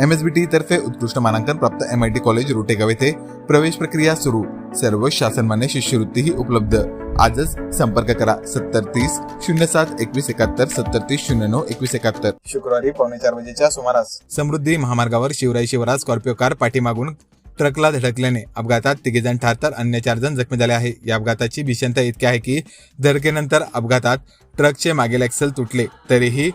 M S बी T तर्फे उत्कृष्ट मानांकन प्राप्त M I T college Rotegaon येथे प्रवेश प्रक्रिया सुरू. सर्व शासनमान्य शिष्यवृत्तीही उपलब्ध. आजच संपर्क करा सत्तर तीस शून्य सात एकवीस एकाहत्तर सत्तर तीस शून्य नऊ एकवीस एकाहत्तर. शुक्रवारी पावणे चार वाजेच्या सुमारास. समृद्धी महामार्गावर शिवराई शिवराज स्कॉर्पिओ कार पाठीमागून ट्रकला धडकल्याने अपघातात तिघेजण ठार तर अन्य चार जण जखमी झाले आहे. या अपघाताची भीषणता इतकी आहे की धडकेनंतर अपघातात ट्रकचे मागील ॲक्सल तुटले तरीही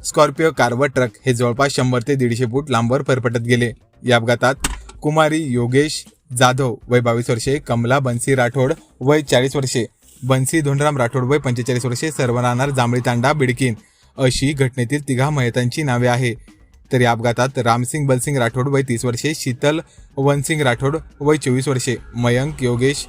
स्कॉर्पिओ कार व ट्रक हे जवळपास शंभर ते दीडशे फूट लांबवर फरफटत गेले. या अपघातात कुमारी योगेश जाधव वय बावीस वर्षे कमला बन्सी राठोड वय चाळीस वर्षे बन्सी धोंडराम राठोड वय पंचेचाळीस वर्षे सर्व राहणार जांभळी तांडा बिडकीन अशी घटनेतील तिघा मयतांची नावे आहे तर या अपघातात रामसिंग बलसिंग राठोड वय तीस वर्षे शीतल वनसिंग राठोड वय चोवीस वर्षे मयंक योगेश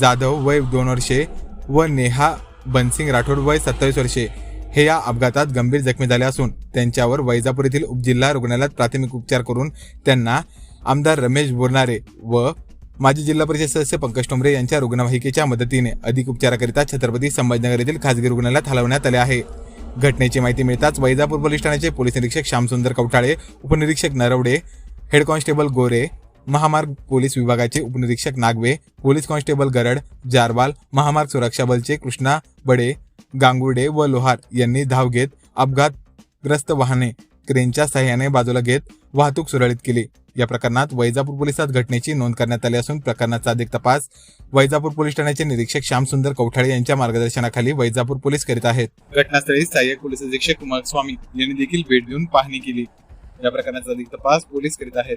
जाधव वय दोन वर्षे व नेहा बनसिंग राठोड वय सत्तावीस वर्षे. हे या अपघातात गंभीर जखमी झाले असून त्यांच्यावर वैजापूर येथील उपजिल्हा रुग्णालयात प्राथमिक उपचार करून त्यांना आमदार रमेश बोरनारे व माजी जिल्हा परिषद सदस्य पंकज टोंबरे यांच्या रुग्णवाहिकेच्या मदतीने अधिक उपचाराकरिता छत्रपती संभाजीनगर येथील खासगी रुग्णालयात हलवण्यात आले आहे. घटनेची माहिती मिळताच वैजापूर पोलीस ठाण्याचे पोलीस निरीक्षक श्यामसुंदर कवठाळे उपनिरीक्षक नरवडे हेड कॉन्स्टेबल गोरे महामार्ग पोलीस विभागाचे उपनिरीक्षक नागवे पोलीस कॉन्स्टेबल गरड जारवाल महामार्ग सुरक्षा बलचे कृष्णा बडे गांगुडे व लोहार यांनी धाव घेत अपघातग्रस्त वाहने क्रेनच्या सहाय्याने बाजूला घेत वाहतूक सुरळीत केली. या प्रकरणात वैजापूर पोलिसात घटनेची नोंद करण्यात आली असून प्रकरणाचा अधिक तपास वैजापूर पोलीस ठाण्याचे निरीक्षक श्यामसुंदर कवठाळे यांच्या मार्गदर्शनाखाली वैजापूर पोलीस करीत आहेत. घटनास्थळी सहाय्यक पोलीस अधीक्षक कुमार स्वामी यांनी देखील भेट देऊन पाहणी केली. या प्रकरणाचा अधिक तपास पोलीस करीत आहेत.